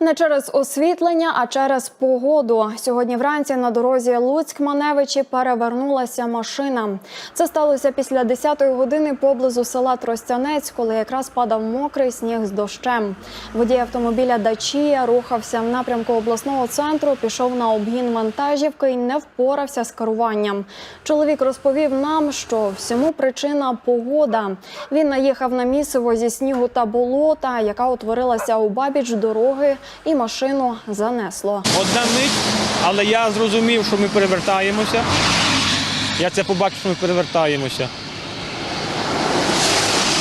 Не через освітлення, а через погоду. Сьогодні вранці на дорозі Луцьк-Маневичі перевернулася машина. Це сталося після 10-ї години поблизу села Тростянець, коли якраз падав мокрий сніг з дощем. Водій автомобіля Дачія рухався в напрямку обласного центру, пішов на обгін вантажівки і не впорався з керуванням. Чоловік розповів нам, що всьому причина погода. Він наїхав на місиво зі снігу та болота, яка утворилася у бабіч дороги, і машину занесло. Одна мить, але я зрозумів, що ми перевертаємося. Я це побачив, що ми перевертаємося.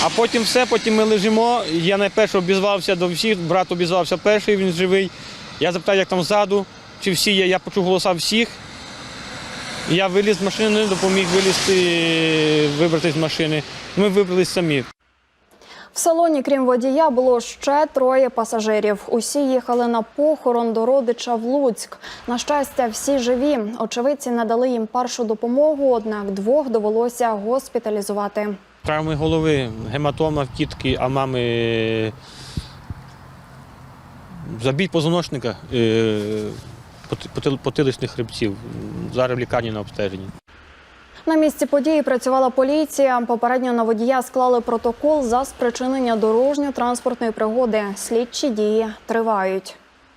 А потім все, потім ми лежимо. Я найперше обізвався до всіх, брат обізвався перший, він живий. Я запитав, як там ззаду, чи всі є. Я почув голоса всіх. Я виліз з машини, допоміг вилізти, вибратися з машини. Ми вибрались самі. В салоні, крім водія, було ще троє пасажирів. Усі їхали на похорон до родича в Луцьк. На щастя, всі живі. Очевидці надали їм першу допомогу, однак двох довелося госпіталізувати. Травми голови, гематома в тітки, а мами е, забій позвоночника, е, потиличних хребців. Зараз в лікарні на обстеженні. На місці події працювала поліція. Попередньо на водія склали протокол за спричинення дорожньо-транспортної пригоди. Слідчі дії тривають.